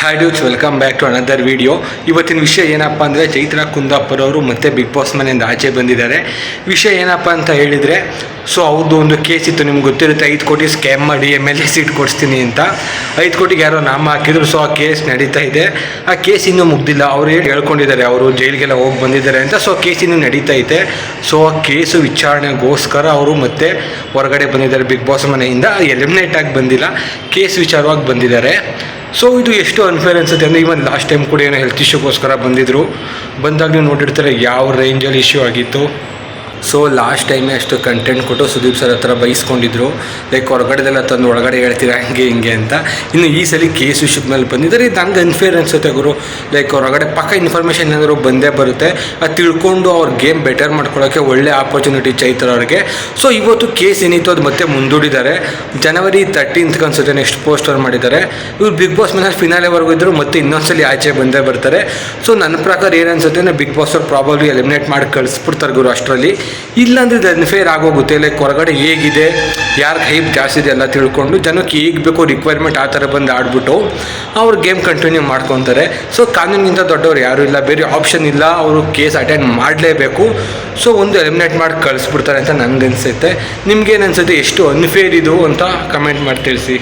Hi dudes welcome back to another video ಇವತ್ತಿನ ವಿಷಯ ಏನಪ್ಪ ಅಂದರೆ ಚೈತ್ರ ಕುಂದಾಪುರ ಅವರು ಮತ್ತೆ ಬಿಗ್ ಬಾಸ್ ಮನೆಯಿಂದ ಆಚೆ ಬಂದಿದ್ದಾರೆ. ವಿಷಯ ಏನಪ್ಪ ಅಂತ ಹೇಳಿದರೆ ಸೊ ಅವ್ರದ್ದು ಒಂದು ಕೇಸ್ ಇತ್ತು, ನಿಮ್ಗೆ ಗೊತ್ತಿರುತ್ತೆ, ಐದು ಕೋಟಿ ಸ್ಕ್ಯಾಮ್ ಮಾಡಿ ಎಂ ಎಲ್ ಎ ಸೀಟ್ ಕೊಡಿಸ್ತೀನಿ ಅಂತ. ಐದು ಕೋಟಿಗೆ ಯಾರೋ ನಾಮ ಹಾಕಿದ್ರು ಸೊ ಆ ಕೇಸ್ ನಡೀತಾ ಇದೆ. ಆ ಕೇಸ್ ಇನ್ನೂ ಮುಗ್ದಿಲ್ಲ. ಅವ್ರು ಹೇಳಿ ಹೇಳ್ಕೊಂಡಿದ್ದಾರೆ, ಅವರು ಜೈಲಿಗೆಲ್ಲ ಹೋಗಿ ಬಂದಿದ್ದಾರೆ ಅಂತ ಸೊ ಕೇಸ್ ಇನ್ನೂ ನಡೀತಾ ಇದೆ. ಸೊ ಆ ಕೇಸು ವಿಚಾರಣೆಗೋಸ್ಕರ ಅವರು ಮತ್ತೆ ಹೊರಗಡೆ ಬಂದಿದ್ದಾರೆ ಬಿಗ್ ಬಾಸ್ ಮನೆಯಿಂದ. ಎಲಿಮಿನೇಟ್ ಆಗಿ ಬಂದಿಲ್ಲ. ಕೇಸ್ ವಿಚಾರವಾಗಿ ಬಂದಿದ್ದಾರೆ. ಸೊ ಇದು ಎಷ್ಟು ಅನ್ಫೇರ್ ಅನ್ಸುತ್ತೆ. ಅಂದರೆ ಇವನ್ ಲಾಸ್ಟ್ ಟೈಮ್ ಕೂಡ ಏನೋ ಹೆಲ್ತ್ ಇಶ್ಯೂಗೋಸ್ಕರ ಬಂದಿದ್ದರು ಬಂದಾಗ ನೀವು ನೋಡಿರ್ತಾರೆ ಯಾವ ರೇಂಜಲ್ಲಿ ಇಶ್ಯೂ ಆಗಿತ್ತು. ಸೊ ಲಾಸ್ಟ್ ಟೈಮೇ ಅಷ್ಟು ಕಂಟೆಂಟ್ ಕೊಟ್ಟು ಸುದೀಪ್ ಸರ್ ಹತ್ರ ಬೈಸ್ಕೊಂಡಿದ್ರು. ಲೈಕ್ ಹೊರಗಡೆದೆಲ್ಲ ತಂದು ಒಳಗಡೆ ಹೇಳ್ತೀರಾ ಹಂಗೆ, ಹಿಂಗೆ ಅಂತ. ಇನ್ನು ಈ ಸಲ ಕೇಸ್ ವಿಷಯದ ಮೇಲೆ ಬಂದಿದ್ದಾರೆ. ಇದು ಹಂಗೆ ಅನ್ಫೇರ್ ಅನ್ಸುತ್ತೆ ಗುರು. ಲೈಕ್ ಹೊರಗಡೆ ಪಕ್ಕ ಇನ್ಫಾರ್ಮೇಷನ್ ಏನಾದರೂ ಬಂದೇ ಬರುತ್ತೆ. ಅದು ತಿಳ್ಕೊಂಡು ಅವ್ರ ಗೇಮ್ ಬೆಟರ್ ಮಾಡ್ಕೊಳ್ಳೋಕ್ಕೆ ಒಳ್ಳೆ ಆಪರ್ಚುನಿಟಿ ಚೈತ್ರ ಅವ್ರಿಗೆ. ಸೊ ಇವತ್ತು ಕೇಸ್ ಏನಿತ್ತು ಅದು ಮತ್ತೆ ಮುಂದೂಡಿದ್ದಾರೆ. ಜನವರಿ ತರ್ಟೀನ್ತ್ಗೆ ಅನ್ಸುತ್ತೆ ನೆಕ್ಸ್ಟ್ ಪೋಸ್ಟ್ ಅವ್ರು ಮಾಡಿದ್ದಾರೆ. ಇವ್ರು ಬಿಗ್ ಬಾಸ್ ಮೇಲೆ ಫಿನಾಲೆವರೆಗೂ ಇದ್ದರು ಮತ್ತೆ ಇನ್ನೊಂದ್ಸಲಿ ಆಚೆ ಬಂದೇ ಬರ್ತಾರೆ. ಸೊ ನನ್ನ ಪ್ರಕಾರ ಏನು ಅನ್ಸುತ್ತೆ ಬಿಗ್ ಬಾಸ್ ಅವ್ರು ಪ್ರಾಬಬ್ಲಿ ಎಲಿಮಿನೇಟ್ ಮಾಡಿ ಕಳಿಸ್ಬಿಡ್ತಾರೆ ಗುರು ಅಷ್ಟರಲ್ಲಿ. ಇಲ್ಲಾಂದ್ರೆ ಇದು ಅನ್ಫೇರ್ ಆಗೋಗುತ್ತೆ. ಲೈಕ್ ಹೊರಗಡೆ ಹೇಗಿದೆ, ಯಾರು ಹೈಪ್ ಜಾಸ್ತಿ ಇದೆ ಎಲ್ಲ ತಿಳ್ಕೊಂಡು ಜನಕ್ಕೆ ಹೇಗೆ ಬೇಕೋ ರಿಕ್ವೈರ್ಮೆಂಟ್ ಆ ಥರ ಬಂದು ಆಡ್ಬಿಟ್ಟು ಅವ್ರು ಗೇಮ್ ಕಂಟಿನ್ಯೂ ಮಾಡ್ಕೊತಾರೆ. ಸೊ ಕಾನೂನಿಗಿಂತ ದೊಡ್ಡವ್ರು ಯಾರೂ ಇಲ್ಲ, ಬೇರೆ ಆಪ್ಷನ್ ಇಲ್ಲ, ಅವರು ಕೇಸ್ ಅಟೆಂಡ್ ಮಾಡಲೇಬೇಕು. ಸೊ ಒಂದು ಎಲಿಮಿನೇಟ್ ಮಾಡಿ ಕಳಿಸ್ಬಿಡ್ತಾರೆ ಅಂತ ನನಗೆ ಅನಿಸುತ್ತೆ ನಿಮ್ಗೇನು ಅನಿಸುತ್ತೆ? ಎಷ್ಟು ಅನ್ಫೇರ್ ಇದು ಅಂತ ಕಮೆಂಟ್ ಮಾಡಿ ತಿಳಿಸಿ.